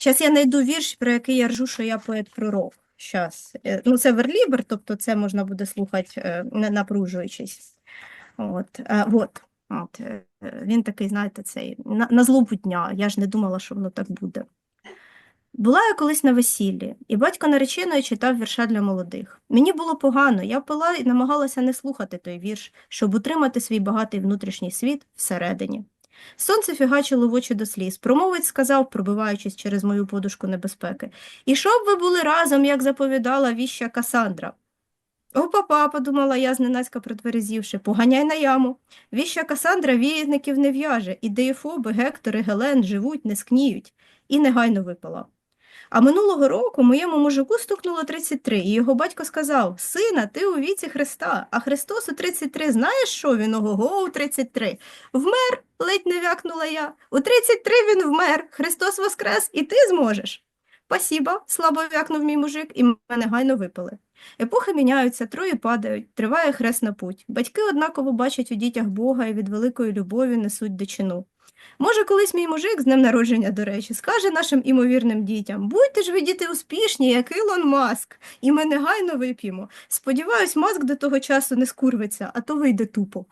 Зараз я знайду вірш, про який я ржу, що я поет-пророк. Щас. Е, Ну, це верлібр, тобто це можна буде слухати, е, не напружуючись. От, е, от, от, він такий, знаєте, цей, на, на злобу дня. Я ж не думала, що воно так буде. Була я колись на весіллі, і батько нареченої читав вірша для молодих. Мені було погано, я пила і намагалася не слухати той вірш, щоб утримати свій багатий внутрішній світ всередині. Сонце фігачило в очі до сліз. Промовець сказав, пробиваючись через мою подушку небезпеки. І щоб ви були разом, як заповідала віща Касандра. О, папа, подумала я, зненацька протверезівши, поганяй на яму. Віща Касандра віятників не в'яже, і деєфоби, Гектори, Гелен живуть, не скніють, і негайно випила. А минулого року моєму мужику стукнуло 33, і його батько сказав: Сина, ти у віці Христа, а Христос у 33, знаєш що він? Ого-го, у 33. Вмер, ледь не вякнула я. У 33 він вмер, Христос воскрес, і ти зможеш. Спасіба, слабо вякнув мій мужик, і мене гайно випили. Епохи міняються, трої падають, триває хресна путь. Батьки однаково бачать у дітях Бога і від великої любові несуть дичину. Може, колись мій мужик з днем народження, до речі, скаже нашим імовірним дітям: будьте ж ви діти успішні, як Ілон Маск, і ми негайно вип'ємо. Сподіваюсь, маск до того часу не скурвиться, а то вийде тупо.